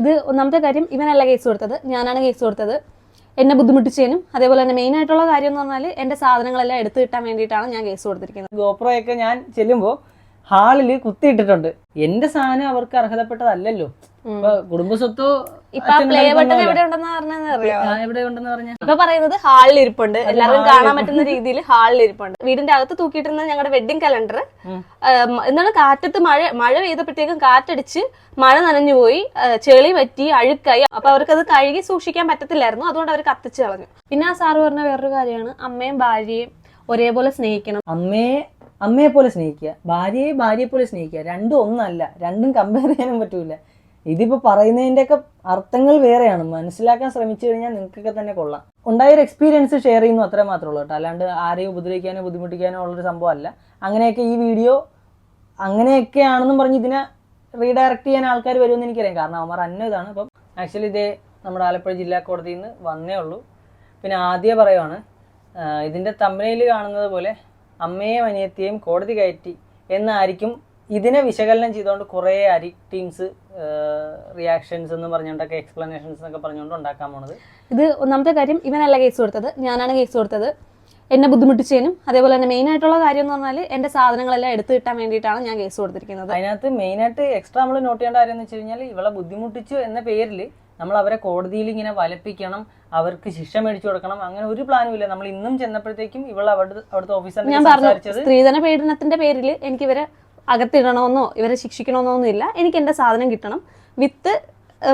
ഇത് ഒന്നാമത്തെ കാര്യം ഇവനല്ല കേസ് കൊടുത്തത്. ഞാനാണ് കേസ് കൊടുത്തത്. എന്നെ ബുദ്ധിമുട്ടിച്ചതിനും അതേപോലെ തന്നെ മെയിൻ ആയിട്ടുള്ള കാര്യം എന്ന് പറഞ്ഞാൽ എന്റെ സാധനങ്ങളെല്ലാം എടുത്തു കിട്ടാൻ വേണ്ടിയിട്ടാണ് ഞാൻ കേസ് കൊടുത്തിരിക്കുന്നത്. ഗോപ്രോയൊക്കെ ഞാൻ ചെല്ലുമ്പോൾ ഹാളിൽ കുത്തിയിട്ടിട്ടുണ്ട്. എന്റെ സാധനം അവർക്ക് അർഹതപ്പെട്ടതല്ലല്ലോ. കുടുംബസ്വത്തോ ഇപ്പൊ പ്ലേ ബട്ടൺ എവിടെ ഉണ്ടെന്ന് എവിടെ ഉണ്ടെന്ന് പറഞ്ഞ? ഇപ്പൊ പറയുന്നത് ഹാളിൽ ഇരിപ്പുണ്ട്. എല്ലാവർക്കും കാണാൻ പറ്റുന്ന രീതിയിൽ ഹാളിൽ ഇരിപ്പുണ്ട്. വീടിന്റെ അകത്ത് തൂക്കിയിട്ടിരുന്ന ഞങ്ങളുടെ വെഡിങ് കലണ്ടർ എന്താണ് കാറ്റത്ത് മഴ മഴ പെയ്തപ്പോഴത്തേക്കും കാറ്റടിച്ച് മഴ നനഞ്ഞു പോയി. ചെളി പറ്റി അഴുക്കായി. അപ്പൊ അവർക്ക് അത് കഴുകി സൂക്ഷിക്കാൻ പറ്റത്തില്ലായിരുന്നു. അതുകൊണ്ട് അവർ കത്തിച്ച് കളഞ്ഞു. പിന്നെ ആ സാറ് പറഞ്ഞ വേറൊരു കാര്യമാണ്. അമ്മയും ഭാര്യയും ഒരേപോലെ സ്നേഹിക്കണം. അമ്മയെ അമ്മയെ പോലെ സ്നേഹിക്കുക. ഭാര്യയെ ഭാര്യയെ പോലെ സ്നേഹിക്കുക. രണ്ടും ഒന്നല്ല. രണ്ടും കമ്പയർ ചെയ്യാനും പറ്റൂല. ഇതിപ്പോ പറയുന്നതിന്റെ ഒക്കെ അർത്ഥങ്ങൾ വേറെയാണ്. മനസ്സിലാക്കാൻ ശ്രമിച്ചു കഴിഞ്ഞാൽ നിങ്ങൾക്കൊക്കെ തന്നെ കൊള്ളാം. ഉണ്ടായ ഒരു എക്സ്പീരിയൻസ് ഷെയർ ചെയ്യുന്നു അത്രേ മാത്രമേ ഉള്ളൂ കേട്ടോ. അല്ലാണ്ട് ആരെയും ഉപദ്രവിക്കാനോ ബുദ്ധിമുട്ടിക്കാനോ ഉള്ളൊരു സംഭവമല്ല. അങ്ങനെയൊക്കെ ഈ വീഡിയോ അങ്ങനെയൊക്കെയാണെന്നും പറഞ്ഞ് ഇതിനെ റീഡയറക്റ്റ് ചെയ്യാൻ ആൾക്കാർ വരുമെന്ന് എനിക്കറിയാം. കാരണം അവന്മാർ അന്ന ഇതാണ്. അപ്പം ആക്ച്വലി ഇതേ നമ്മുടെ ആലപ്പുഴ ജില്ലാ കോടതിയിൽ നിന്ന് വന്നേ ഉള്ളൂ. പിന്നെ ആദ്യം പറയുവാണ് ഇതിന്റെ ഇതിന്റെ തമ്പനയിൽ കാണുന്നത് പോലെ അമ്മയെയും അനിയത്തിയെയും കോടതി കയറ്റി എന്നായിരിക്കും ഇതിനെ വിശകലനം ചെയ്തുകൊണ്ട് കുറേ അരി ടീംസ് റിയാക്ഷൻസ് എന്ന് പറഞ്ഞുകൊണ്ടൊക്കെ എക്സ്പ്ലനേഷൻസ് എന്നൊക്കെ പറഞ്ഞുകൊണ്ട് ഉണ്ടാക്കാൻ പോണത്. ഇത് ഒന്നാമത്തെ കാര്യം ഇവനല്ല കേസ് കൊടുത്തത് ഞാനാണ് കേസ് കൊടുത്തത്. എന്നെ ബുദ്ധിമുട്ടിച്ചതിനും അതേപോലെ തന്നെ മെയിൻ ആയിട്ടുള്ള കാര്യം എന്ന് പറഞ്ഞാൽ എന്റെ സാധനങ്ങളെല്ലാം എടുത്തു കിട്ടാൻ വേണ്ടിയിട്ടാണ് ഞാൻ കേസ് കൊടുത്തിരിക്കുന്നത്. അതിനകത്ത് മെയിൻ ആയിട്ട് എക്സ്ട്രാ നമ്മൾ നോട്ട് ചെയ്യേണ്ട കാര്യം എന്ന് വെച്ച് കഴിഞ്ഞാൽ ഇവളെ ബുദ്ധിമുട്ടിച്ചു എന്ന പേരിൽ നമ്മൾ അവരെ കോടതിയിൽ ഇങ്ങനെ വലപ്പിക്കണം അവർക്ക് ശിക്ഷ മേടിച്ചു കൊടുക്കണം അങ്ങനെ ഒരു പ്ലാനും ഇല്ല. നമ്മൾ ഇന്നും ചെന്നപ്പോഴത്തേക്കും ഇവൾ അവിടുത്തെ അവിടുത്തെ ഓഫീസർ ഞാൻ പറഞ്ഞു സ്ത്രീധന പീഡനത്തിന്റെ പേരിൽ എനിക്ക് ഇവരെ അകത്തിടണമെന്നോ ഇവരെ ശിക്ഷിക്കണമെന്നോ ഒന്നുമില്ല എനിക്ക് എന്റെ സാധനം കിട്ടണം. വിത്ത്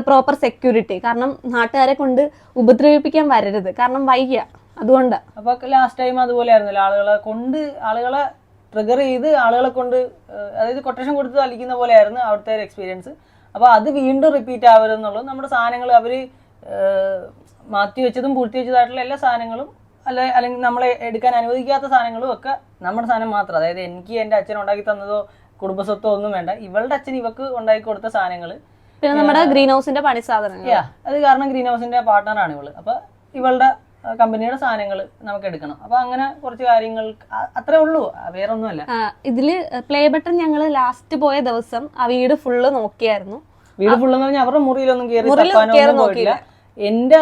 പ്രോപ്പർ സെക്യൂരിറ്റി കാരണം നാട്ടുകാരെ കൊണ്ട് ഉപദ്രവിപ്പിക്കാൻ വരരുത്. കാരണം വയ്യ. അതുകൊണ്ട്. അപ്പൊ ലാസ്റ്റ് ടൈം അതുപോലെ ആയിരുന്നല്ലോ ആളുകളെ കൊണ്ട് ആളുകളെ ട്രിഗർ ചെയ്ത് ആളുകളെ കൊണ്ട് അതായത് കൊട്ടേഷൻ കൊടുത്ത് തളിക്കുന്ന പോലെ ആയിരുന്നു അവിടുത്തെ ഒരു എക്സ്പീരിയൻസ് അപ്പൊ അത് വീണ്ടും റിപ്പീറ്റ് ആവരുതെന്നുള്ളത് നമ്മുടെ സാധനങ്ങൾ അവർ മാറ്റി വെച്ചതും പൂഴ്ത്തി വെച്ചതായിട്ടുള്ള എല്ലാ സാധനങ്ങളും അല്ല അല്ലെങ്കിൽ നമ്മളെ എടുക്കാൻ അനുവദിക്കാത്ത സാധനങ്ങളും ഒക്കെ നമ്മുടെ സാധനം മാത്രം. അതായത് എനിക്ക് എന്റെ അച്ഛൻ ഉണ്ടാക്കി തന്നതോ കുടുംബസ്വത്തോ ഒന്നും വേണ്ട. ഇവളുടെ അച്ഛൻ ഇവക്ക് ഉണ്ടാക്കി കൊടുത്ത സാധനങ്ങൾ പിന്നെ നമ്മുടെ ഗ്രീൻ ഹൗസിന്റെ പണി സാധനങ്ങൾ അത് കാരണം ഗ്രീൻ ഹൗസിന്റെ പാർട്ട്ണറാണ് ഇവൾ. അപ്പൊ ഇവളുടെ കമ്പനിയുടെ സാധനങ്ങൾ നമുക്ക് എടുക്കണം. അപ്പൊ അങ്ങനെ കുറച്ച് കാര്യങ്ങൾ അത്രേ ഉള്ളൂ. വേറൊന്നുമല്ല. വേറെ ഒന്നുമല്ല ഇതിൽ പ്ലേ ബട്ടൺ ഞങ്ങൾ ലാസ്റ്റ് പോയ ദിവസം ആ വീട് ഫുള്ള് നോക്കിയായിരുന്നു. വീട് ഫുള്ള് പറഞ്ഞാൽ അവരുടെ മുറിയിലൊന്നും കയറി എന്റെ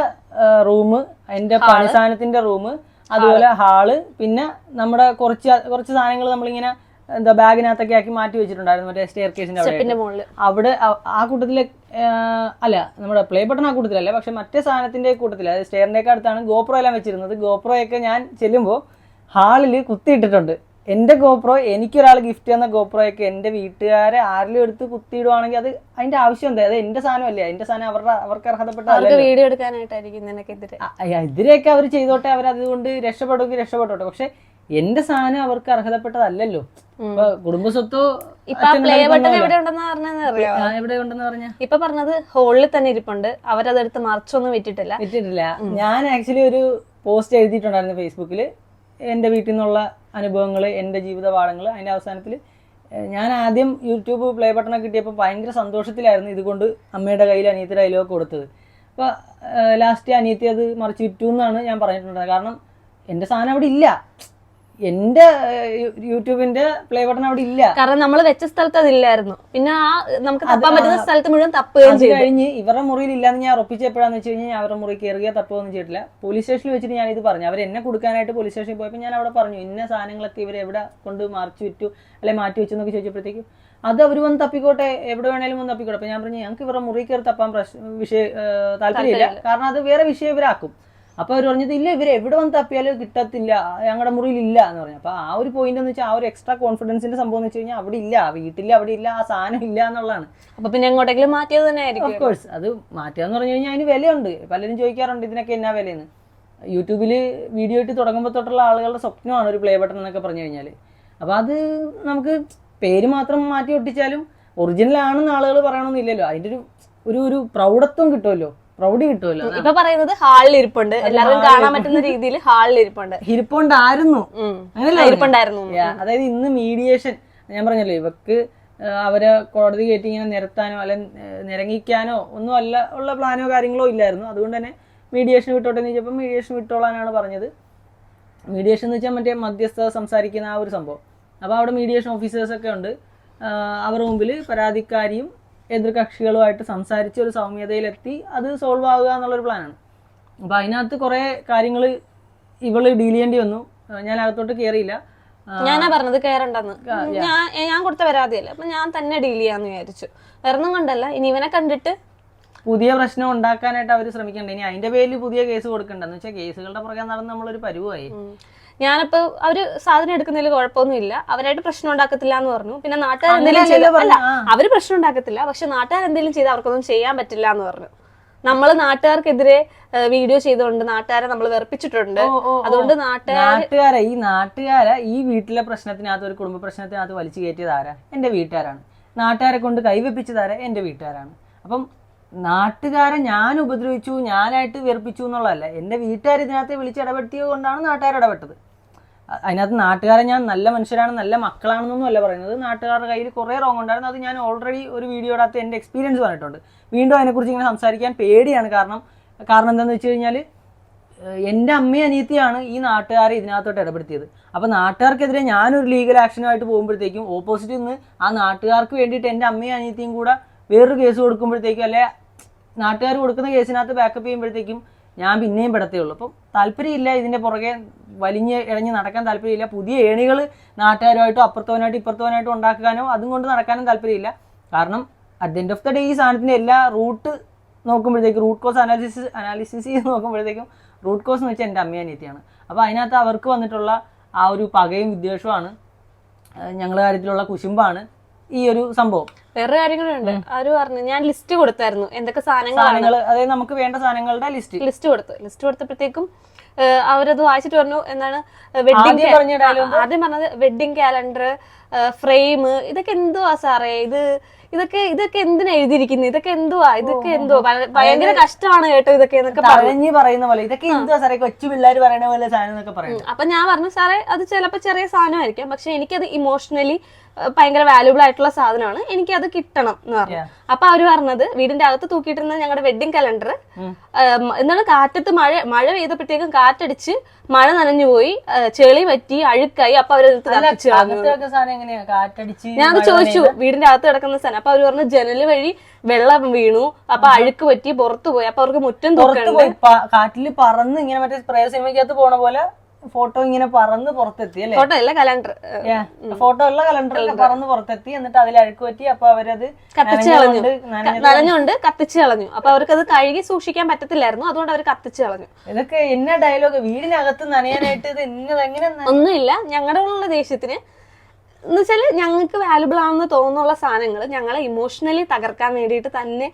റൂം എന്റെ പണിസാധനത്തിന്റെ റൂം അതുപോലെ ഹാൾ. പിന്നെ നമ്മുടെ കുറച്ച് കുറച്ച് സാധനങ്ങൾ നമ്മളിങ്ങനെ എന്താ ബാഗിനകത്തൊക്കെ ആക്കി മാറ്റി വെച്ചിട്ടുണ്ടായിരുന്നു മറ്റേ സ്റ്റെയർ കേസിന്റെ അവിടെ അവിടെ ആ- കൂട്ടത്തിലെ അല്ല നമ്മുടെ പ്ലേ ബട്ടൺ ആ കൂട്ടത്തിലല്ല പക്ഷെ മറ്റേ സാധനത്തിന്റെ കൂട്ടത്തിൽ അതായത് സ്റ്റെയറിന്റെ ഒക്കെ അടുത്താണ് ഗോപ്രോ എല്ലാം വെച്ചിരുന്നത്. ഗോപ്രോ ഒക്കെ ഞാൻ ചെല്ലുമ്പോൾ ഹാളിൽ കുത്തിയിട്ടിട്ടുണ്ട്. എന്റെ ഗോപ്രോ എനിക്കൊരാൾ ഗിഫ്റ്റ് തന്ന ഗോപ്രോ ഒക്കെ എന്റെ വീട്ടുകാരെ ആരിലും എടുത്ത് കുത്തിയിടുവാണെങ്കിൽ അത് അതിന്റെ ആവശ്യം എന്താ? അത് എന്റെ സാധനമല്ലേ? അതിന്റെ സാധനം അവരുടെ അവർക്ക് അർഹതപ്പെട്ട വീഡിയോ എടുക്കാനായിട്ടായിരിക്കും എതിരെയൊക്കെ അവർ ചെയ്തോട്ടെ അവർ അതുകൊണ്ട് രക്ഷപ്പെടുമെങ്കിൽ രക്ഷപ്പെട്ടോട്ടെ. പക്ഷെ എന്റെ സാധനം അവർക്ക് അർഹതപ്പെട്ടതല്ലല്ലോ. ഇപ്പൊ കുടുംബസ്വത്തോ എവിടെ ഉണ്ടെന്ന് പറഞ്ഞ? ഇപ്പൊ പറഞ്ഞത് ഹോളിൽ തന്നെ ഇരിപ്പുണ്ട്. അവരതെടുത്ത് മറിച്ചൊന്നും വിറ്റിട്ടില്ല. വിറ്റിട്ടില്ല. ഞാൻ ആക്ച്വലി ഒരു പോസ്റ്റ് എഴുതിയിട്ടുണ്ടായിരുന്നു ഫേസ്ബുക്കിൽ എന്റെ വീട്ടിൽ നിന്നുള്ള അനുഭവങ്ങൾ എന്റെ ജീവിത പാഠങ്ങൾ അതിന്റെ അവസാനത്തിൽ ഞാൻ ആദ്യം യൂട്യൂബ് പ്ലേ ബട്ടണൊക്കെ കിട്ടിയപ്പോൾ ഭയങ്കര സന്തോഷത്തിലായിരുന്നു ഇതുകൊണ്ട് അമ്മയുടെ കയ്യിൽ അനിയത്തിയുടെ കയ്യിലൊക്കെ കൊടുത്തത്. അപ്പോൾ ലാസ്റ്റ് അനിയത്തി അത് മറിച്ച് വിറ്റു എന്നാണ് ഞാൻ പറഞ്ഞിട്ടുണ്ടായത് കാരണം എന്റെ സാധനം അവിടെ ഇല്ല. എന്റെ യൂട്യൂബിന്റെ പ്ലേ ബട്ടൺ അവിടെ ഇല്ല. കാരണം നമ്മൾ വെച്ച സ്ഥലത്ത് അതില്ലായിരുന്നു പിന്നെ ആ നമുക്ക് തപ്പാൻ പറ്റുന്ന സ്ഥലത്ത് മുഴുവൻ തപ്പുകയും ചെയ്തു. കഴിഞ്ഞ് ഇവരുടെ മുറിയിൽ ഇല്ലാന്ന് ഞാൻ ഉറപ്പിച്ചപ്പോഴാന്ന് വെച്ച് കഴിഞ്ഞാൽ അവരുടെ മുറി കയറുകയോ തപ്പുകയൊന്നും ചെയ്തിട്ടില്ല. പോലീസ് സ്റ്റേഷനിൽ വെച്ചിട്ട് ഞാൻ ഇത് പറഞ്ഞു. അവർ എന്നെ കൊടുക്കാനായിട്ട് പോലീസ് സ്റ്റേഷനിൽ പോയപ്പോൾ ഞാൻ അവിടെ പറഞ്ഞു ഇന്ന സാധനങ്ങളൊക്കെ ഇവർ എവിടെ കൊണ്ട് മാർച്ച് വിറ്റു അല്ലെ മാറ്റി വെച്ചു എന്നൊക്കെ ചോദിച്ചപ്പോഴത്തേക്കും അത് അവർ വന്ന് തപ്പിക്കോട്ടെ എവിടെ വേണേലും വന്ന് തപ്പിക്കോട്ടെ. അപ്പൊ ഞാൻ പറഞ്ഞു ഞങ്ങൾക്ക് ഇവരുടെ മുറി കയറി തപ്പാൻ പ്രശ്നം വിഷയ താല്പര്യമില്ല. കാരണം അത് വേറെ വിഷയം ഇവരാക്കും. അപ്പോൾ അവർ പറഞ്ഞത് ഇല്ല ഇവർ എവിടെ വന്ന് തപ്പിയാലും കിട്ടത്തില്ല ഞങ്ങളുടെ മുറിയിൽ ഇല്ല എന്ന് പറഞ്ഞു. അപ്പോൾ ആ ഒരു പോയിന്റ് എന്ന് വെച്ചാൽ ആ ഒരു എക്സ്ട്രാ കോൺഫിഡൻസിന്റെ സംഭവം എന്ന് വെച്ച് കഴിഞ്ഞാൽ അവിടെ ഇല്ല വീട്ടിൽ അവിടെ ഇല്ല ആ സാധനം ഇല്ല എന്നുള്ളതാണ്. അപ്പൊ പിന്നെ എങ്ങോട്ടെങ്കിലും മാറ്റിയത് തന്നെ ആയിരിക്കും. ഓഫ് കോഴ്സ് അത് മാറ്റുക പറഞ്ഞു കഴിഞ്ഞാൽ അതിന് വിലയുണ്ട്. പലരും ചോദിക്കാറുണ്ട് ഇതിനൊക്കെ എന്നാ വിലയെന്ന്? യൂട്യൂബിൽ വീഡിയോ ഇട്ട് തുടങ്ങുമ്പോൾ തൊട്ടുള്ള ആളുകളുടെ സ്വപ്നമാണ് ഒരു പ്ലേ ബട്ടൺ എന്നൊക്കെ പറഞ്ഞു കഴിഞ്ഞാൽ അപ്പോൾ അത് നമുക്ക് പേര് മാത്രം മാറ്റി ഒട്ടിച്ചാലും ഒറിജിനൽ ആണെന്ന് ആളുകൾ പറയണമെന്നില്ലല്ലോ അതിന്റെ ഒരു ഒരു ഒരു പ്രൗഢത്വം കിട്ടുമല്ലോ. പ്രൗഢി കിട്ടുമല്ലോ ഇപ്പൊ പറയുന്നത് ഹാളിൽ ഇരിപ്പുണ്ട്. എല്ലാവരും കാണാൻ പറ്റുന്ന രീതിയിൽ ഹാളിൽ ഇരിപ്പുണ്ട്. ഇരിപ്പുണ്ടായിരുന്നു. ഇരിപ്പുണ്ടായിരുന്നു. അതായത് ഇന്ന് മീഡിയേഷൻ ഞാൻ പറഞ്ഞല്ലോ ഇവക്ക് അവരെ കോടതി കയറ്റി ഇങ്ങനെ നിരത്താനോ അല്ലെ നിരങ്ങിക്കാനോ ഒന്നും അല്ല ഉള്ള പ്ലാനോ കാര്യങ്ങളോ ഇല്ലായിരുന്നു. അതുകൊണ്ട് തന്നെ മീഡിയേഷൻ വിട്ടോട്ടെ എന്ന് ചോദിച്ചപ്പോൾ മീഡിയേഷൻ വിട്ടോളാനാണ് പറഞ്ഞത്. മീഡിയേഷൻ എന്ന് വെച്ചാൽ മറ്റേ മധ്യസ്ഥ സംസാരിക്കുന്ന ആ ഒരു സംഭവം. അപ്പോൾ അവിടെ മീഡിയേഷൻ ഓഫീസേഴ്സൊക്കെ ഉണ്ട്. അവരുടെ മുമ്പിൽ പരാതിക്കാരിയും എതിർകക്ഷികളുമായിട്ട് സംസാരിച്ച് ഒരു സൗമ്യതയിലെത്തി അത് സോൾവ് ആവുക എന്നുള്ളൊരു പ്ലാനാണ് അപ്പോൾ അതിനകത്ത് കുറേ കാര്യങ്ങൾ ഇവൾ ഡീൽ ചെയ്യേണ്ടി വന്നു. ഞാൻ അകത്തോട്ട് കയറിയില്ല ഞാനാ പറഞ്ഞത് കയറണ്ടെന്ന് ഞാൻ ഞാൻ കൊടുത്ത പരാതിയല്ല. അപ്പൊ ഞാൻ തന്നെ ഡീൽ ചെയ്യാന്ന് വിചാരിച്ചു. വേറൊന്നും കൊണ്ടല്ല. ഇനി ഇവനെ കണ്ടിട്ട് പുതിയ പ്രശ്നം ഉണ്ടാക്കാനായിട്ട് അവർ ശ്രമിക്കണ്ട. ഇനി അതിന്റെ പേരിൽ പുതിയ കേസ് കൊടുക്കണ്ടെന്ന് വെച്ചാൽ കേസുകളുടെ പുറകെ നടന്ന് നമ്മളൊരു പരുവായി. ഞാനിപ്പോ അവർ സാധനം എടുക്കുന്നതിൽ കുഴപ്പമൊന്നുമില്ല. അവരായിട്ട് പ്രശ്നം ഉണ്ടാക്കത്തില്ല എന്ന് പറഞ്ഞു. പിന്നെ നാട്ടുകാർ എന്തെങ്കിലും ചെയ്ത അല്ല അവർ പ്രശ്നം ഉണ്ടാക്കത്തില്ല. പക്ഷെ നാട്ടുകാർ എന്തെങ്കിലും ചെയ്ത് അവർക്കൊന്നും ചെയ്യാൻ പറ്റില്ല എന്ന് പറഞ്ഞു. നമ്മൾ നാട്ടുകാർക്കെതിരെ വീഡിയോ ചെയ്തുകൊണ്ട് നാട്ടുകാരെ നമ്മൾ വെറുപ്പിച്ചിട്ടുണ്ട്. അതുകൊണ്ട് നാട്ടുകാരെ ഈ നാട്ടുകാരെ ഈ വീട്ടിലെ പ്രശ്നത്തിനകത്ത് ഒരു കുടുംബ പ്രശ്നത്തിനകത്ത് വലിച്ചു കയറ്റിയത് ആരാ? എന്റെ വീട്ടുകാരാണ്. നാട്ടുകാരെ കൊണ്ട് കൈവെപ്പിച്ചത് എന്റെ വീട്ടുകാരാണ്. അപ്പം നാട്ടുകാരെ ഞാൻ ഉപദ്രവിച്ചു ഞാനായിട്ട് വെറുപ്പിച്ചു എന്നുള്ളതല്ല. എന്റെ വീട്ടുകാർ ഇതിനകത്ത് വിളിച്ച് ഇടപെട്ടിയത് കൊണ്ടാണ് നാട്ടുകാർ ഇടപെട്ടത്. അതിനകത്ത് നാട്ടുകാരെ ഞാൻ നല്ല മനുഷ്യരാണ് നല്ല മക്കളാണെന്നൊന്നും അല്ല പറയുന്നത്. നാട്ടുകാരുടെ കയ്യിൽ കുറേ റോങ് ഉണ്ടായിരുന്നു. അത് ഞാൻ ഓൾറെഡി ഒരു വീഡിയോയുടെ അകത്ത് എന്റെ എക്സ്പീരിയൻസ് പറഞ്ഞിട്ടുണ്ട്. വീണ്ടും അതിനെക്കുറിച്ച് ഇങ്ങനെ സംസാരിക്കാൻ പേടിയാണ്. കാരണം കാരണം എന്താണെന്ന് വെച്ച് കഴിഞ്ഞാൽ എന്റെ അമ്മയും അനിയത്തിയാണ് ഈ നാട്ടുകാരെ ഇതിനകത്തോട്ട് ഇടപെടുത്തിയത്. അപ്പോൾ നാട്ടുകാർക്കെതിരെ ഞാനൊരു ലീഗൽ ആക്ഷനുമായിട്ട് പോകുമ്പോഴത്തേക്കും ഓപ്പോസിറ്റിൽ നിന്ന് ആ നാട്ടുകാർക്ക് വേണ്ടിയിട്ട് എന്റെ അമ്മയും അനിയത്തിയും കൂടെ വേറൊരു കേസ് കൊടുക്കുമ്പോഴത്തേക്കും അല്ലെ നാട്ടുകാർ കൊടുക്കുന്ന കേസിനകത്ത് ബാക്കപ്പ് ചെയ്യുമ്പോഴത്തേക്കും ഞാൻ പിന്നെയും പെടത്തേ ഉള്ളൂ അപ്പം താല്പര്യമില്ല ഇതിന്റെ പുറകെ വലിഞ്ഞ് ഇഴഞ്ഞ് നടക്കാൻ താല്പര്യമില്ല. പുതിയ ഏണികൾ നാട്ടുകാരുമായിട്ടോ അപ്പുറത്തവനായിട്ടോ ഇപ്പുറത്തവനായിട്ടോ ഉണ്ടാക്കാനോ അതും കൊണ്ട് നടക്കാനും താല്പര്യമില്ല. കാരണം at end of the day ഈ സാധനത്തിന്റെ എല്ലാ റൂട്ട് നോക്കുമ്പോഴത്തേക്കും റൂട്ട് കോസ് അനാലിസിസ് അനാലിസിസ് ചെയ്ത് നോക്കുമ്പോഴത്തേക്കും റൂട്ട് കോസ് എന്ന് വെച്ചാൽ എന്റെ അമ്മയും അനിയത്തിയാണ്. അപ്പോൾ അതിനകത്ത് അവർക്ക് വന്നിട്ടുള്ള ആ ഒരു പകയും വിദ്വേഷമാണ് ഞങ്ങളുടെ കാര്യത്തിലുള്ള കുശുമ്പാണ് ഈ ഒരു സംഭവം. വേറൊരു കാര്യങ്ങളുണ്ട്. അവർ പറഞ്ഞു ഞാൻ ലിസ്റ്റ് കൊടുത്തായിരുന്നു. എന്തൊക്കെ സാധനങ്ങളാണ്? സാധനങ്ങൾ അതായത് നമുക്ക് വേണ്ട സാധനങ്ങളുടെ ലിസ്റ്റ് ലിസ്റ്റ് കൊടുത്തു ലിസ്റ്റ് കൊടുത്തപ്പോഴത്തേക്കും അവരത് വായിച്ചിട്ട് പറഞ്ഞു എന്താണ് വെഡിങ് ആദ്യം പറഞ്ഞത് വെഡിങ് കാലണ്ടർ ഫ്രെയിം ഇതൊക്കെ എന്തുവാ സാറേ? ഇത് ഇതൊക്കെ ഇതൊക്കെ എന്തിനാ എഴുതിയിരിക്കുന്നത് ഇതൊക്കെ എന്തുവാ? ഇതൊക്കെ എന്തോ ഭയ- ഭയങ്കര കഷ്ടമാണ് കേട്ടോ ഇതൊക്കെ എന്നൊക്കെ പറഞ്ഞു. പറയുന്ന പോലെ ഇതൊക്കെ എന്തുവാ സാറേ? കൊച്ചു പിള്ളേർ പറയുന്ന പോലെ സാധനം എന്നൊക്കെ പറയുന്നു അപ്പൊ ഞാൻ പറഞ്ഞു സാറേ അത് ചിലപ്പോ ചെറിയ സാധനമായിരിക്കാം. പക്ഷെ എനിക്കത് ഇമോഷണലി ഭയങ്കര വാല്യൂബിൾ ആയിട്ടുള്ള സാധനമാണ്. എനിക്ക് അത് കിട്ടണം എന്ന് പറഞ്ഞു. അപ്പൊ അവർ പറഞ്ഞത് വീടിന്റെ അകത്ത് തൂക്കിയിട്ടിരുന്ന ഞങ്ങളുടെ വെഡിങ് കലണ്ടർ എന്നാണ് എന്താണ് കാറ്റത്ത് മഴ മഴ പെയ്തപ്പോഴത്തേക്കും കാറ്റടിച്ച് മഴ നനഞ്ഞു പോയി ചെളി പറ്റി അഴുക്കായി അപ്പൊ അവർ ഞാൻ അത് ചോദിച്ചു വീടിന്റെ അകത്ത് കിടക്കുന്ന സാധനം. അപ്പൊ അവർ പറഞ്ഞു ജനൽ വഴി വെള്ളം വീണു അപ്പൊ അഴുക്ക് പറ്റി പുറത്തു പോയി. അപ്പൊ അവർക്ക് മുറ്റം കാറ്റിൽ പറന്ന് ഇങ്ങനെ മറ്റേ സ്പ്രേ സിനിമയ്ക്കകത്ത് പോണ പോലെ ഫോട്ടോ ഇങ്ങനെ പറന്ന് പുറത്തെത്തി അല്ലേ? ഫോട്ടോ അല്ല കലണ്ടർ. ഫോട്ടോ ഉള്ള കലണ്ടറിൽ പറന്ന് പുറത്തെത്തി എന്നിട്ട് അതിൽ അഴുക്ക് പറ്റി അപ്പൊ അവരത് കത്തിച്ച് കളഞ്ഞു. നനഞ്ഞുകൊണ്ട് കത്തിച്ച് കളഞ്ഞു. അപ്പൊ അവർക്ക് അത് കഴുകി സൂക്ഷിക്കാൻ പറ്റത്തില്ലായിരുന്നു അതുകൊണ്ട് അവർ കത്തിച്ച് കളഞ്ഞു. ഇതൊക്കെ എന്നെ ഡയലോഗ് വീടിനകത്ത് നനയാനായിട്ട് ഇത് എങ്ങനെ ഒന്നുമില്ല. ഞങ്ങളുടെ ഉള്ള ദേഷ്യത്തിന് എന്ന് വെച്ചാൽ ഞങ്ങൾക്ക് വാല്യുബിൾ ആണെന്ന് തോന്നുന്നുള്ള സാധനങ്ങൾ ഞങ്ങളെ ഇമോഷണലി തകർക്കാൻ വേണ്ടിയിട്ട് തന്നെ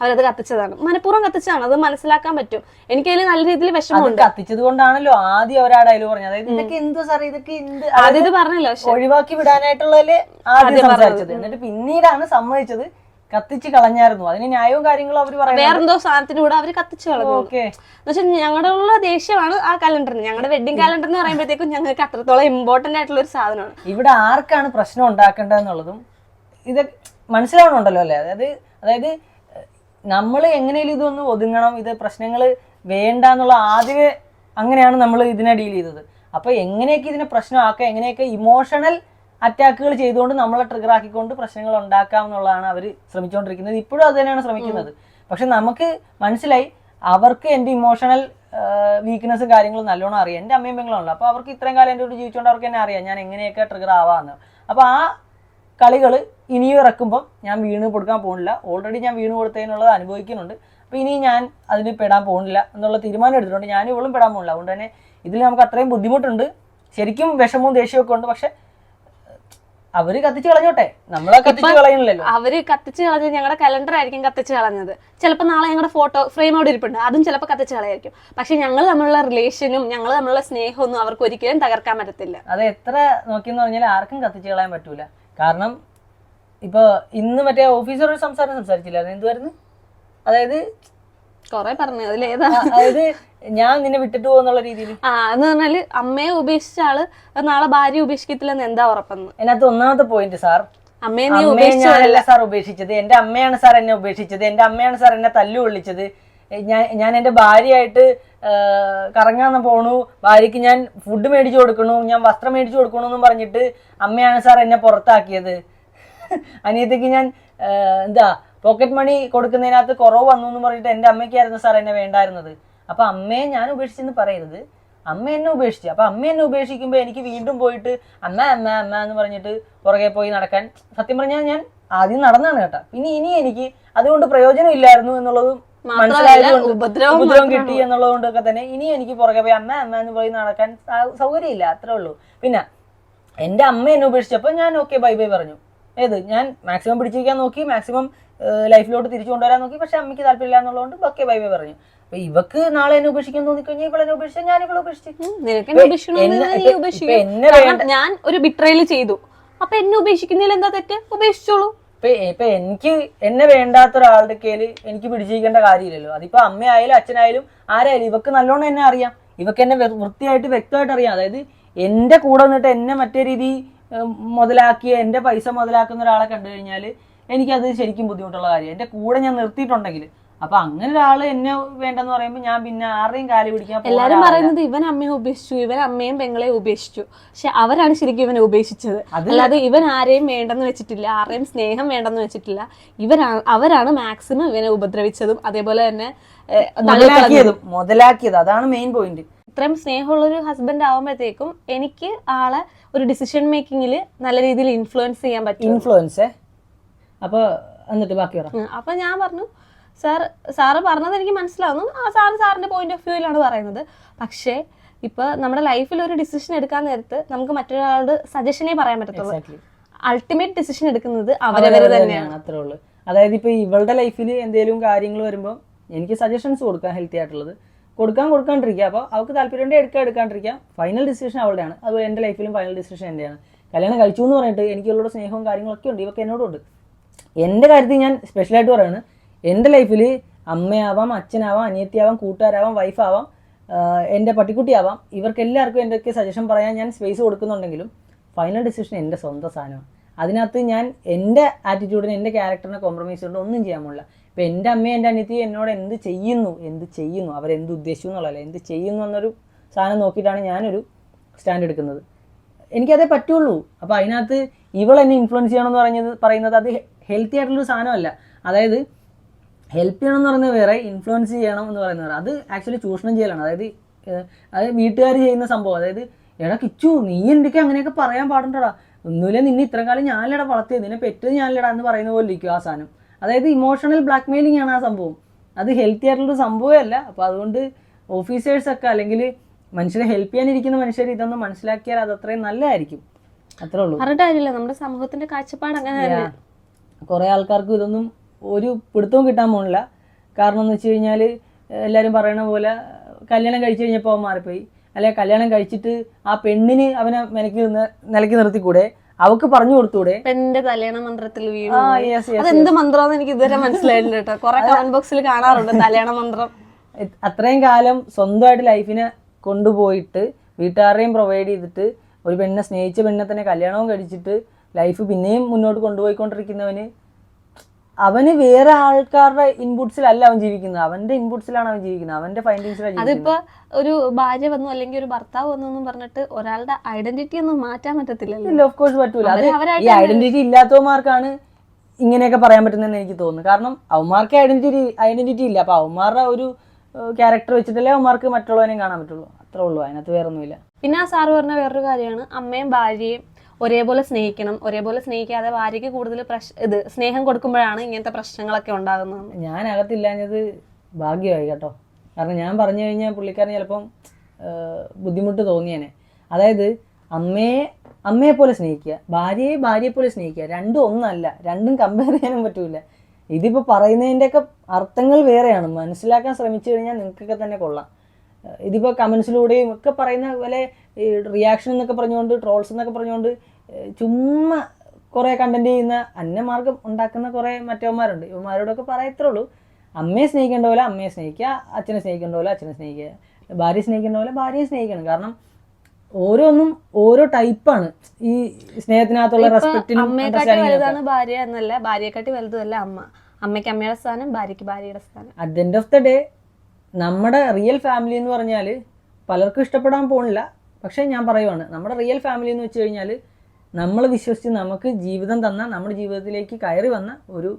അവരത് കത്തിച്ചതാണ്. മനഃപൂർവം കത്തിച്ചതാണ്. അത് മനസ്സിലാക്കാൻ പറ്റും. എനിക്കതിൽ നല്ല രീതിയിൽ വിഷമമുണ്ട്. കത്തിച്ചത് കൊണ്ടാണല്ലോ ആദ്യം അവരാ ഡയലോഗ് പറഞ്ഞത്. അതായത് ഇതൊക്കെ എന്തോ സാർ ഇതൊക്കെ എന്ത്? ആദ്യം ഇത് പറഞ്ഞല്ലോ ഒഴിവാക്കി വിടാനായിട്ടുള്ളതല്ലേ ആദ്യം സംസാരിച്ചത്. എന്നിട്ട് പിന്നീടാണ് സമ്മതിച്ചത് കത്തിച്ച് കളഞ്ഞായിരുന്നു. അതിന് ന്യായവും കാര്യങ്ങളും അവർ പറയുന്നത് വേറെന്തോ സാധനത്തിന് കൂടെ അവർ കത്തിച്ചു കളഞ്ഞു. ഓക്കെ. എന്നുവെച്ചാൽ ഞങ്ങളുടെ ഉള്ള ദേഷ്യമാണ് ആ കലണ്ടറിന്. ഞങ്ങളുടെ വെഡിങ് കലണ്ടർ എന്ന് പറയുമ്പോഴത്തേക്കും ഞങ്ങൾക്ക് അത്രത്തോളം ഇമ്പോർട്ടന്റ് ആയിട്ടുള്ള ഒരു സാധനമാണ്. ഇവിടെ ആർക്കാണ് പ്രശ്നം ഉണ്ടാക്കേണ്ടതെന്നുള്ളതും ഇത് മനസ്സിലാവണമുണ്ടല്ലോ അല്ലേ? അതായത് അതായത് നമ്മൾ എങ്ങനെയും ഇതൊന്ന് ഒതുങ്ങണം ഇത് പ്രശ്നങ്ങൾ വേണ്ട എന്നുള്ള ആദ്യമേ അങ്ങനെയാണ് നമ്മൾ ഇതിനെ ഡീൽ ചെയ്തത്. അപ്പോൾ എങ്ങനെയൊക്കെ ഇതിനെ പ്രശ്നമാക്കാം എങ്ങനെയൊക്കെ ഇമോഷണൽ അറ്റാക്കുകൾ ചെയ്തുകൊണ്ട് നമ്മളെ ട്രിഗർ ആക്കിക്കൊണ്ട് പ്രശ്നങ്ങൾ ഉണ്ടാക്കാം എന്നുള്ളതാണ് അവർ ശ്രമിച്ചുകൊണ്ടിരിക്കുന്നത് ഇപ്പോഴും അത് തന്നെയാണ് ശ്രമിക്കുന്നത്. പക്ഷെ നമുക്ക് മനസ്സിലായി അവർക്ക് എന്റെ ഇമോഷണൽ വീക്ക്നെസ്സും കാര്യങ്ങളും നല്ലോണം അറിയാം. എന്റെ അമ്മയും പെങ്ങളുണ്ട് അപ്പോൾ അവർക്ക് ഇത്രയും കാലം എന്റെ കൂടെ ജീവിച്ചുകൊണ്ട് അവർക്ക് തന്നെ അറിയാം ഞാൻ എങ്ങനെയൊക്കെ ട്രിഗർ ആവാമെന്ന് അപ്പോൾ ആ കളികൾ ഇനിയും ഇറക്കുമ്പോൾ ഞാൻ വീണ് കൊടുക്കാൻ പോകുന്നില്ല. ഓൾറെഡി ഞാൻ വീണ് കൊടുത്തതിനുള്ളത് അനുഭവിക്കുന്നുണ്ട്. അപ്പോൾ ഇനി ഞാൻ അതിന് പെടാൻ പോകുന്നില്ല എന്നുള്ള തീരുമാനം എടുത്തിട്ടുണ്ട്. ഞാൻ ഇവളും പെടാൻ പോകുന്നില്ല. അതുകൊണ്ട് തന്നെ ഇതിൽ നമുക്ക് അത്രയും ബുദ്ധിമുട്ടുണ്ട്. ശരിക്കും വിഷമവും ദേഷ്യമൊക്കെ ഉണ്ട്. പക്ഷെ അവർ കത്തിച്ച് കളഞ്ഞോട്ടെ. നമ്മളെ കത്തിച്ച് കളയണല്ലോ അവർ കത്തിച്ച് കളഞ്ഞത് ഞങ്ങളുടെ കലണ്ടർ ആയിരിക്കും കത്തിച്ച് കളഞ്ഞത്. ചിലപ്പോൾ നാളെ ഞങ്ങളുടെ ഫോട്ടോ ഫ്രെയിം അവിടെ ഇരിപ്പുണ്ട്. അതും ചിലപ്പോൾ കത്തിച്ച് കളയായിരിക്കും. പക്ഷെ ഞങ്ങൾ തമ്മിലുള്ള റിലേഷനും ഞങ്ങൾ തമ്മിലുള്ള സ്നേഹമൊന്നും അവർക്ക് ഒരിക്കലും തകർക്കാൻ പറ്റത്തില്ല. അത് എത്ര നോക്കിയെന്ന് പറഞ്ഞാൽ ആർക്കും കത്തിച്ച് കളയാൻ പറ്റൂല. കാരണം ഇപ്പൊ ഇന്ന് മറ്റേ ഓഫീസറോട് സംസാരം സംസാരിച്ചില്ലായിരുന്നു എന്തുവായിരുന്നു? അതായത് കൊറേ പറഞ്ഞു. അതിലേതാ അതായത് ഞാൻ നിന്നെ വിട്ടിട്ട് പോകുന്നുള്ള രീതിയിൽ ആ എന്ന് പറഞ്ഞാൽ അമ്മയെ ഉപേക്ഷിച്ച ആൾ നാളെ ഭാര്യ ഉപേക്ഷിക്കത്തില്ലെന്ന് എന്താ ഉറപ്പെന്ന്? അതിനകത്ത് ഒന്നാമത്തെ പോയിന്റ് സാർ. അമ്മയെ നീ അമ്മയെ ഉപേക്ഷിച്ചതല്ല ഞാനല്ല സാർ ഉപേക്ഷിച്ചത്. എന്റെ അമ്മയാണ് സാർ എന്നെ ഉപേക്ഷിച്ചത്. എന്റെ അമ്മയാണ് സാർ എന്നെ തല്ലു കൊള്ളിച്ചത് ഞാൻ ഞാൻ എന്റെ ഭാര്യയായിട്ട് കറങ്ങാന്ന് പോണു. ഭാര്യയ്ക്ക് ഞാൻ ഫുഡ് മേടിച്ചു കൊടുക്കണു. ഞാൻ വസ്ത്രം മേടിച്ചു കൊടുക്കണു എന്നും പറഞ്ഞിട്ട് അമ്മയാണ് സാർ എന്നെ പുറത്താക്കിയത്. അനിയത്തിക്ക് ഞാൻ എന്താ പോക്കറ്റ് മണി കൊടുക്കുന്നതിനകത്ത് കുറവ് വന്നു എന്ന് പറഞ്ഞിട്ട് എന്റെ അമ്മയ്ക്കായിരുന്നു സാർ എന്നെ വേണ്ടായിരുന്നത്. അപ്പൊ അമ്മയെ ഞാൻ ഉപേക്ഷിച്ചെന്ന് പറയരുത്. അമ്മ എന്നെ ഉപേക്ഷിച്ചു. അപ്പൊ അമ്മ എന്നെ ഉപേക്ഷിക്കുമ്പോൾ എനിക്ക് വീണ്ടും പോയിട്ട് അമ്മ അമ്മ അമ്മ എന്ന് പറഞ്ഞിട്ട് പുറകെ പോയി നടക്കാൻ സത്യം പറഞ്ഞാൽ ഞാൻ ആദ്യം നടന്നാണ് കേട്ടോ. പിന്നെ ഇനി എനിക്ക് അതുകൊണ്ട് പ്രയോജനം ഇല്ലായിരുന്നു എന്നുള്ളത് മനസ്സിലായതുകൊണ്ട് ഉപദ്രവം കിട്ടി എന്നുള്ളത് കൊണ്ടൊക്കെ തന്നെ ഇനി എനിക്ക് പുറകെ പോയി അമ്മ അമ്മ എന്ന് പോയി നടക്കാൻ സൗകര്യം സൗകര്യമില്ല. അത്രേ ഉള്ളൂ. പിന്നെ എന്റെ അമ്മ എന്നെ ഉപേക്ഷിച്ചപ്പോൾ ഞാൻ ഓക്കെ ബൈ ബൈ പറഞ്ഞു. ഏത്? ഞാൻ മാക്സിമം പിടിച്ചിരിക്കാൻ നോക്കി മാക്സിമം ലൈഫിലോട്ട് തിരിച്ചു കൊണ്ടുവരാൻ നോക്കി. പക്ഷെ അമ്മയ്ക്ക് താല്പര്യമില്ല എന്നുള്ളതുകൊണ്ട് ബക്കെ ബൈ ബൈ പറഞ്ഞു. അപ്പൊ ഇവക്ക് നാളെ എന്നെ ഉപേക്ഷിക്കാൻ തോന്നിക്കഴിഞ്ഞാൽ ഇവളെന്നെ ഉപേക്ഷിച്ചാൽ ഞാൻ ഇവളെ ഉപേക്ഷിച്ചു. ഞാൻ ഒരു ബിട്രയൽ ചെയ്തു. അപ്പൊ എന്നെ ഉപേക്ഷിക്കുന്നതിൽ എന്താ തെറ്റ്? ഉപേക്ഷിച്ചോളൂ. ഇപ്പൊ എനിക്ക് എന്നെ വേണ്ടാത്ത ഒരാളുടെ കയ്യിൽ എനിക്ക് പിടിച്ചിരിക്കേണ്ട കാര്യമില്ലല്ലോ. അതിപ്പോ അമ്മയായാലും അച്ഛനായാലും ആരായാലും ഇവക്ക് നല്ലോണം എന്നെ അറിയാം. ഇവക്ക് എന്നെ വൃത്തിയായിട്ട് വ്യക്തമായിട്ട് അറിയാം. അതായത് എന്റെ കൂടെ നിന്നിട്ട് എന്നെ മറ്റേ രീതി മുതലാക്കിയ എന്റെ പൈസ മുതലാക്കുന്ന ഒരാളെ കണ്ടു കഴിഞ്ഞാൽ എനിക്കത് ശരിക്കും ബുദ്ധിമുട്ടുള്ള കാര്യം എന്റെ കൂടെ ഞാൻ നിർത്തിയിട്ടുണ്ടെങ്കിൽ. അപ്പൊ അങ്ങനെ ഒരാൾ എന്നെ വേണ്ടെന്ന് പറയുമ്പോൾ ഞാൻ പിന്നെ ആരുടെയും കാലി പിടിക്കാൻ എല്ലാരും. പറയുന്നത് ഇവൻ അമ്മയെ ഉപേക്ഷിച്ചു ഇവൻ അമ്മയും പെങ്ങളെ ഉപേക്ഷിച്ചു. പക്ഷെ അവരാണ് ശരിക്കും ഇവനെ ഉപേക്ഷിച്ചത്. അല്ലാതെ ഇവൻ ആരെയും വേണ്ടെന്ന് വെച്ചിട്ടില്ല ആരെയും സ്നേഹം വേണ്ടെന്ന് വെച്ചിട്ടില്ല. ഇവരാണ് അവരാണ് മാക്സിമം ഇവനെ ഉപദ്രവിച്ചതും അതേപോലെ തന്നെ. മുതലാക്കിയതും മുതലാക്കിയത്. അതാണ് മെയിൻ പോയിന്റ് ഇത്രയും സ്നേഹമുള്ള ഒരു ഹസ്ബൻഡ് ആവുമ്പോഴത്തേക്കും എനിക്ക് ആളെ ഒരു ഡിസിഷൻ മേക്കിങ്ങിൽ നല്ല രീതിയിൽ ഇൻഫ്ലുവൻസ് ചെയ്യാൻ പറ്റും. ഇൻഫ്ലുവൻസ് അപ്പോൾ എന്നിട്ട് ബാക്കി പറ. ഉം. അപ്പൊ ഞാൻ പറഞ്ഞു സാർ സാറ് പറഞ്ഞത് എനിക്ക് മനസ്സിലാവുന്നു. ആ സാറ് സാറിന്റെ പോയിന്റ് ഓഫ് വ്യൂയിലാണ് പറയുന്നത്. പക്ഷേ ഇപ്പൊ നമ്മുടെ ലൈഫിൽ ഒരു ഡിസിഷൻ എടുക്കാൻ നേരത്ത് നമുക്ക് മറ്റൊരാളോട് സജഷനേ പറയാൻ പറ്റത്തുള്ളൂ. അൾട്ടിമേറ്റ് ഡിസിഷൻ എടുക്കുന്നത് അവരവര് തന്നെയാണ് അത്രേ ഉള്ളൂ. അതായത് ഇപ്പൊ ഇവളുടെ ലൈഫിൽ എന്തെങ്കിലും കാര്യങ്ങൾ വരുമ്പോൾ എനിക്ക് സജഷൻസ് കൊടുക്കാം ഹെൽത്തി ആയിട്ടുള്ളത് കൊടുക്കാൻ കൊടുക്കാണ്ടിരിക്കുക. അപ്പോൾ അവൾക്ക് താല്പര്യം ഉണ്ടെങ്കിൽ എടുക്കാൻ എടുക്കാണ്ടിരിക്കുക. Final decision അവളുടെയാണ്. അതുപോലെ എന്റെ ലൈഫിലും ഫൈനൽ ഡിസിഷൻ എന്റെയാണ് കല്യാണം കഴിച്ചു എന്ന് പറഞ്ഞിട്ട് എനിക്ക് ഉള്ളൊരു സ്നേഹവും കാര്യങ്ങളൊക്കെ ഉണ്ട്. ഇവൊക്കെ എന്നോടുണ്ട് എന്റെ കാര്യത്തിൽ ഞാൻ സ്പെഷ്യലായിട്ട് പറയുന്നത് എന്റെ ലൈഫിൽ അമ്മയാവാം അച്ഛനാവാം അനിയത്തിയാവാം കൂട്ടുകാരാവാം വൈഫാവാം എന്റെ പട്ടിക്കുട്ടിയാവാം. ഇവർക്ക് എല്ലാവർക്കും എന്റെയൊക്കെ സജഷൻ പറയാൻ ഞാൻ സ്പേസ് കൊടുക്കുന്നുണ്ടെങ്കിലും ഫൈനൽ ഡിസിഷൻ എന്റെ സ്വന്തം സാധനമാണ്. അതിനകത്ത് ഞാൻ എന്റെ ആറ്റിറ്റ്യൂഡിന് എന്റെ ക്യാരക്ടറിനെ കോംപ്രമൈസ് കൊണ്ട് ഒന്നും ചെയ്യാൻ പാടില്ല. ഇപ്പം എന്റെ അമ്മയും എന്റെ അനിയത്തി എന്നോട് എന്ത് ചെയ്യുന്നു? എന്ത് ചെയ്യുന്നു? അവരെന്ത് ഉദ്ദേശിച്ചു എന്നുള്ളതല്ല. എന്ത് ചെയ്യുന്നു എന്നൊരു സാധനം നോക്കിയിട്ടാണ് ഞാനൊരു സ്റ്റാൻഡ് എടുക്കുന്നത്. എനിക്കതേ പറ്റുള്ളൂ. അപ്പോൾ അതിനകത്ത് ഇവൾ എന്നെ ഇൻഫ്ലുവൻസ് ചെയ്യണമെന്ന് പറഞ്ഞത് പറയുന്നത് അത് ഹെൽത്തി ആയിട്ടുള്ളൊരു സാധനമല്ല. അതായത് ഹെൽപ്പ് ചെയ്യണം എന്ന് പറയുന്നത് വേറെ ഇൻഫ്ലുവൻസ് ചെയ്യണം എന്ന് പറയുന്നത് അത് ആക്ച്വലി ചൂഷണം ചെയ്യലാണ്. അതായത് അതായത് അത് വീട്ടുകാർ ചെയ്യുന്ന സംഭവം. അതായത് എടാ കിച്ചു നീ എന്തൊക്കെ അങ്ങനെയൊക്കെ പറയാൻ പാടുണ്ടടാ. ഒന്നുമില്ല നിന്നെ ഇത്ര കാലം ഞാനിലടാ വളർത്തിയത്. നിന്നെ പെറ്റത് ഞാനിലടാ എന്ന് പറയുന്ന പോലെ ഇരിക്കും ആ സാധനം. അതായത് ഇമോഷണൽ ബ്ലാക്ക് മെയിലിംഗ് ആണ് ആ സംഭവം. അത് ഹെൽത്തി ആയിട്ടുള്ളൊരു സംഭവമേ അല്ല അപ്പോൾ അതുകൊണ്ട് ഓഫീസേഴ്സൊക്കെ അല്ലെങ്കിൽ മനുഷ്യരെ ഹെൽപ്പ് ചെയ്യാനിരിക്കുന്ന മനുഷ്യർ ഇതൊന്ന് മനസ്സിലാക്കിയാൽ അത് അത്രയും നല്ലതായിരിക്കും. അത്രേ ഉള്ളൂ. കാര്യമില്ല. നമ്മുടെ സമൂഹത്തിന്റെ കാഴ്ചപ്പാട് അങ്ങനെ കുറേ ആൾക്കാർക്ക് ഇതൊന്നും ഒരു പിടുത്തവും കിട്ടാൻ പോണില്ല. കാരണം എന്ന് വെച്ച് കഴിഞ്ഞാൽ എല്ലാവരും പറയണ പോലെ കല്യാണം കഴിച്ചു കഴിഞ്ഞപ്പോൾ അവൻ മാറിപ്പോയി അല്ലെങ്കിൽ കല്യാണം കഴിച്ചിട്ട് ആ പെണ്ണിന് അവനെ മെനക്കി നിലയ്ക്ക് നിർത്തിക്കൂടെ? അവക്ക് പറഞ്ഞു കൊടുത്തൂടെ? എന്റെ കല്യാണ മന്ത്രത്തിൽ വീണു അതെന്ത് മന്ത്രമാന്ന് എനിക്ക് ഇതുവരെ മനസ്സിലായിട്ടുണ്ട് കേട്ടോ. കുറെ കമന്റ് ബോക്സിൽ കാണാറുണ്ട് കല്യാണ മന്ത്രം. അത്രയും കാലം സ്വന്തമായിട്ട് ലൈഫിനെ കൊണ്ടുപോയിട്ട് വീട്ടുകാരെയും പ്രൊവൈഡ് ചെയ്തിട്ട് ഒരു പെണ്ണെ സ്നേഹിച്ച പെണ്ണെ തന്നെ കല്യാണവും കഴിച്ചിട്ട് ലൈഫ് പിന്നെയും മുന്നോട്ട് കൊണ്ടുപോയിക്കൊണ്ടിരിക്കുന്നവന് അവന് വേറെ ആൾക്കാരുടെ ഇൻപുട്സിലല്ല അവൻ ജീവിക്കുന്നത്. അവന്റെ ഇൻപുട്സിലാണ് അവൻ ജീവിക്കുന്നത്. അവന്റെ ഫൈൻഡിങ്സിലാണ് അതിപ്പോ ഒരു ഭാര്യ വന്നു അല്ലെങ്കിൽ ഒരു ഭർത്താവ് വന്നു എന്നും പറഞ്ഞിട്ട് ഒരാളുടെ ഐഡന്റിറ്റി ഒന്നും മാറ്റാൻ പറ്റത്തില്ലല്ലോ. ഓഫ് കോഴ്സ് പറ്റൂല. അത് ഈ ഐഡന്റിറ്റി ഇല്ലാത്തവന്മാർക്കാണ് ഇങ്ങനെയൊക്കെ പറയാൻ പറ്റുന്നതെന്ന് എനിക്ക് തോന്നുന്നു. കാരണം അവന്മാർക്ക് ഐഡന്റിറ്റി ഐഡന്റിറ്റി ഇല്ല. അപ്പൊ അവന്മാരുടെ ഒരു ക്യാരക്ടർ വെച്ചിട്ടല്ലേ അവന്മാർക്ക് മറ്റുള്ളവനെയും കാണാൻ പറ്റുള്ളൂ. അത്രേ ഉള്ളൂ. അതിനകത്ത് വേറൊന്നുമില്ല. പിന്നെ ആ സാറ് പറഞ്ഞ വേറൊരു കാര്യമാണ്. അമ്മയും ഭാര്യയും ഒരേപോലെ സ്നേഹിക്കണം ഒരേപോലെ സ്നേഹിക്കാതെ ഭാര്യയ്ക്ക് കൂടുതൽ ഇത് സ്നേഹം കൊടുക്കുമ്പോഴാണ് ഇങ്ങനത്തെ പ്രശ്നങ്ങളൊക്കെ ഉണ്ടാകുന്നത്. ഞാൻ അകത്തില്ലാഞ്ഞത് ഭാഗ്യമായി കേട്ടോ. കാരണം ഞാൻ പറഞ്ഞു കഴിഞ്ഞാൽ പുള്ളിക്കാരൻ ചിലപ്പം ബുദ്ധിമുട്ട് തോന്നിയേനെ. അതായത് അമ്മയെ അമ്മയെ പോലെ സ്നേഹിക്കുക ഭാര്യയെ ഭാര്യയെ പോലെ സ്നേഹിക്കുക രണ്ടും ഒന്നല്ല രണ്ടും കമ്പയർ ചെയ്യാനും പറ്റൂല. ഇതിപ്പോൾ പറയുന്നതിന്റെയൊക്കെ അർത്ഥങ്ങൾ വേറെയാണ്. മനസ്സിലാക്കാൻ ശ്രമിച്ചു കഴിഞ്ഞാൽ നിങ്ങൾക്കൊക്കെ തന്നെ കൊള്ളാം. ഇതിപ്പോൾ കമൻസിലൂടെയും ഒക്കെ പറയുന്ന പോലെ റിയാക്ഷൻ എന്നൊക്കെ പറഞ്ഞുകൊണ്ട് ട്രോൾസ് എന്നൊക്കെ പറഞ്ഞുകൊണ്ട് ചുമ്മാ കുറേ കണ്ടന്റ് ചെയ്യുന്ന അന്യമാർഗം ഉണ്ടാക്കുന്ന കുറേ മറ്റവന്മാരുണ്ട്. ഇവന്മാരോടൊക്കെ പറയത്രേ ഉള്ളൂ. അമ്മയെ സ്നേഹിക്കേണ്ട പോലെ അമ്മയെ സ്നേഹിക്കുക അച്ഛനെ സ്നേഹിക്കേണ്ട പോലെ അച്ഛനെ സ്നേഹിക്കുക. ഭാര്യയെ സ്നേഹിക്കേണ്ട പോലെ ഭാര്യയെ സ്നേഹിക്കണം. കാരണം ഓരോന്നും ഓരോ ടൈപ്പാണ് ഈ സ്നേഹത്തിനകത്തുള്ള വലുതാണ് ഭാര്യ എന്നല്ല ഭാര്യയെക്കാട്ടി വലുതല്ല അമ്മ. അമ്മയ്ക്ക് അമ്മയുടെ സ്ഥാനം ഭാര്യയ്ക്ക് ഭാര്യയുടെ സ്ഥാനം. At the end of the day നമ്മുടെ റിയൽ ഫാമിലി എന്ന് പറഞ്ഞാൽ പലർക്കും ഇഷ്ടപ്പെടാൻ പോണില്ല. പക്ഷേ ഞാൻ പറയുവാണ് നമ്മുടെ റിയൽ ഫാമിലി എന്ന് വെച്ച് കഴിഞ്ഞാൽ നമ്മൾ വിശ്വസിച്ച് നമുക്ക് ജീവിതം തന്ന നമ്മുടെ ജീവിതത്തിലേക്ക് കയറി വന്ന ഒരു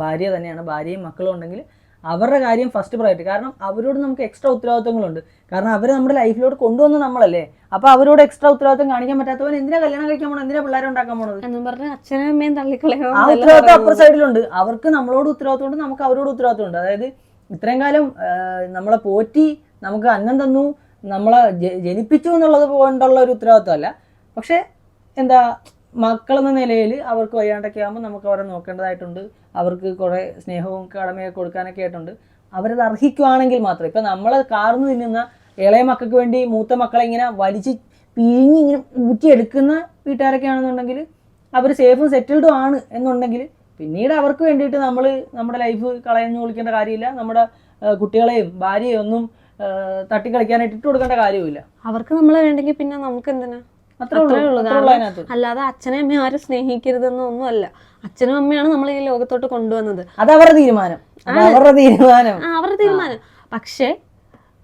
ഭാര്യ തന്നെയാണ് ഭാര്യയും മക്കളും ഉണ്ടെങ്കിൽ അവരുടെ കാര്യം ഫസ്റ്റ് പ്രയോറിറ്റി കാരണം അവരോട് നമുക്ക് എക്സ്ട്രാ ഉത്തരവാദിത്തങ്ങളുണ്ട്. കാരണം അവർ നമ്മുടെ ലൈഫിലോട്ട് കൊണ്ടുവന്ന നമ്മളല്ലേ? അപ്പൊ അവരോട് എക്സ്ട്രാ ഉത്തരവാദിത്തം കാണിക്കാൻ പറ്റാത്തവൻ എന്തിനാ കല്യാണം കഴിക്കാൻ പോണത്? എന്തിനാ പിള്ളേരെ ഉണ്ടാക്കാൻ പോണത്? എന്നും പറഞ്ഞ അച്ഛനും അമ്മയും തള്ളിക്കളയോ ആ ഉത്തരവാദിത്തം അപ്പുറ സൈഡിലുണ്ട് അവർക്ക് നമ്മളോട് ഉത്തരവാദിത്തമുണ്ട് നമുക്ക് അവരോട് ഉത്തരവാദിത്തമുണ്ട് അതായത് ഇത്രയും കാലം നമ്മളെ പോറ്റി നമുക്ക് അന്നം തന്നു നമ്മളെ ജനിപ്പിച്ചു എന്നുള്ളത് കൊണ്ടുള്ള ഒരു ഉത്തരവാദിത്വമല്ല. പക്ഷെ എന്താ മക്കളെന്ന നിലയിൽ അവർക്ക് വയ്യാണ്ടൊക്കെ ആകുമ്പോൾ നമുക്ക് അവരെ നോക്കേണ്ടതായിട്ടുണ്ട്. അവർക്ക് കുറേ സ്നേഹവും കടമയൊക്കെ കൊടുക്കാനൊക്കെ ആയിട്ടുണ്ട്. അവരത് അർഹിക്കുവാണെങ്കിൽ മാത്രം. ഇപ്പം നമ്മൾ കാർന്ന് തിന്നുന്ന ഇളയ മക്കൾക്ക് വേണ്ടി മൂത്ത മക്കളെ ഇങ്ങനെ വലിച്ച് പിഴിഞ്ഞ് ഇങ്ങനെ ഊറ്റിയെടുക്കുന്ന വീട്ടുകാരൊക്കെ ആണെന്നുണ്ടെങ്കിൽ അവർ സേഫും സെറ്റിൽഡും ആണ് എന്നുണ്ടെങ്കിൽ പിന്നീട് അവർക്ക് വേണ്ടിയിട്ട് നമ്മൾ നമ്മുടെ ലൈഫ് കളയഞ്ഞു കുളിക്കേണ്ട കാര്യമില്ല. നമ്മുടെ കുട്ടികളെയും ഭാര്യയും ഒന്നും തട്ടിക്കളിക്കാനായിട്ട് ഇട്ട് കൊടുക്കേണ്ട കാര്യമില്ല അവർക്ക് നമ്മളെ വേണ്ടെങ്കിൽ പിന്നെ നമുക്ക് എന്തിനാ അത്രേ ഉള്ളൂ. അല്ലാതെ അച്ഛനെയും അമ്മയും ആരും സ്നേഹിക്കരുതെന്നൊന്നും അല്ല അച്ഛനും അമ്മയാണ് നമ്മൾ ഈ ലോകത്തോട്ട് കൊണ്ടുവന്നത്. അത് അവരുടെ തീരുമാനം. അവരുടെ തീരുമാനം. അവരുടെ തീരുമാനം. പക്ഷേ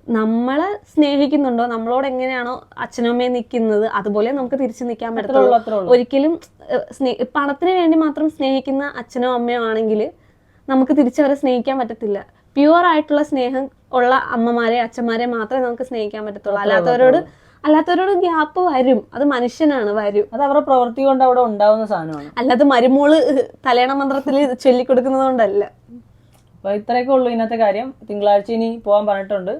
നമ്മളെ സ്നേഹിക്കുന്നുണ്ടോ? നമ്മളോട് എങ്ങനെയാണോ അച്ഛനും അമ്മയും നിൽക്കുന്നത് അതുപോലെ നമുക്ക് തിരിച്ചു നിൽക്കാൻ പറ്റത്തുള്ളൂ. ഒരിക്കലും സ്നേഹ സ്നേ- പണത്തിന് വേണ്ടി മാത്രം സ്നേഹിക്കുന്ന അച്ഛനോ അമ്മയോ ആണെങ്കിൽ നമുക്ക് തിരിച്ചവരെ സ്നേഹിക്കാൻ പറ്റത്തില്ല. പ്യുവർ ആയിട്ടുള്ള സ്നേഹം ഉള്ള അമ്മമാരെ അച്ഛന്മാരെ മാത്രമേ നമുക്ക് സ്നേഹിക്കാൻ പറ്റത്തുള്ളൂ. അല്ലാത്തവരോട് അല്ലാത്തവരോട് ഗ്യാപ്പ് വരും. അത് മനുഷ്യനാണ് വരും. അത് അവരുടെ പ്രവൃത്തി കൊണ്ട് അവിടെ ഉണ്ടാവുന്ന സാധനമാണ്. അല്ലാതെ മരുമോൾ തലേണ മന്ത്രത്തിൽ ചൊല്ലിക്കൊടുക്കുന്നത് കൊണ്ടല്ല അപ്പൊ ഇത്രയൊക്കെ ഉള്ളൂ ഇന്നത്തെ കാര്യം. തിങ്കളാഴ്ച ഇനി പോകാൻ പറഞ്ഞിട്ടുണ്ട്.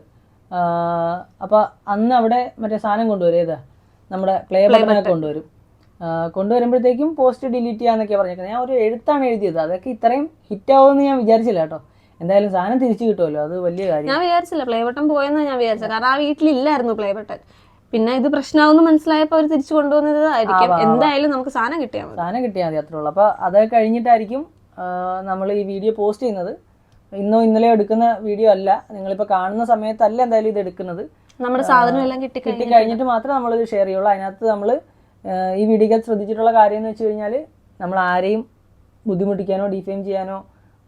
അപ്പൊ അന്ന് അവിടെ മറ്റേ സാധനം കൊണ്ടുവരും. ഏതാ? നമ്മുടെ പ്ലേ ബട്ടനൊക്കെ കൊണ്ടുവരും. കൊണ്ടുവരുമ്പോഴത്തേക്കും പോസ്റ്റ് ഡിലീറ്റ് ചെയ്യാന്നൊക്കെ പറഞ്ഞേക്കുന്നത്. ഞാൻ ഒരു എഴുത്താണ് എഴുതിയത്. അതൊക്കെ ഇത്രയും ഹിറ്റ് ആവുമെന്ന് ഞാൻ വിചാരിച്ചില്ല കേട്ടോ. എന്തായാലും സാധനം തിരിച്ചു കിട്ടുമല്ലോ? അത് വലിയ കാര്യം. ഞാൻ വിചാരിച്ചില്ല പ്ലേ ബട്ടൺ പോയെന്നാ ഞാൻ വിചാരിച്ചത്. കാരണം ആ വീട്ടിലില്ലായിരുന്നു പ്ലേ ബട്ടൺ പിന്നെ ഇത് പ്രശ്നമാവെന്ന് മനസ്സിലായപ്പോൾ അവർ തിരിച്ചു കൊണ്ടുവന്നതായിരിക്കും. എന്തായാലും നമുക്ക് സാധനം കിട്ടിയാൽ മതി. സാധനം കിട്ടിയാൽ മതി അത്രേ ഉള്ളൂ. അപ്പോൾ അത് കഴിഞ്ഞിട്ടായിരിക്കും നമ്മൾ ഈ വീഡിയോ പോസ്റ്റ് ചെയ്യുന്നത്. ഇന്നോ ഇന്നലെയോ എടുക്കുന്ന വീഡിയോ അല്ല. നിങ്ങളിപ്പോൾ കാണുന്ന സമയത്തല്ല എന്തായാലും ഇത് എടുക്കുന്നത്. നമ്മുടെ സാധനം എല്ലാം കിട്ടി കിട്ടി കഴിഞ്ഞിട്ട്. മാത്രമേ നമ്മൾ ഇത് ഷെയർ ചെയ്യുള്ളൂ. അതിനകത്ത് നമ്മൾ ഈ വീഡിയോക്ക് ശ്രദ്ധിച്ചിട്ടുള്ള കാര്യം എന്ന് വെച്ച് കഴിഞ്ഞാൽ നമ്മൾ ആരെയും ബുദ്ധിമുട്ടിക്കാനോ ഡിഫെയിം ചെയ്യാനോ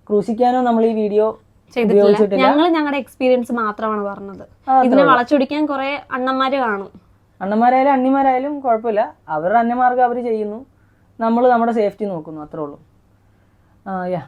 ക്രൂശിക്കാനോ നമ്മൾ ഈ വീഡിയോ ചെയ്തിട്ടില്ല. ഞങ്ങൾ ഞങ്ങളുടെ എക്സ്പീരിയൻസ് മാത്രമാണ് പറഞ്ഞത്. ഇതിനെ വളച്ചൊടിക്കാൻ കുറെ അണ്ണന്മാര് കാണും. അണ്ണന്മാരായാലും അണ്ണിമാരായാലും കുഴപ്പമില്ല. അവരുടെ അന്യമാർഗം അവർ ചെയ്യുന്നു. നമ്മൾ നമ്മുടെ സേഫ്റ്റി നോക്കുന്നു. അത്രേ ഉള്ളൂ. യാ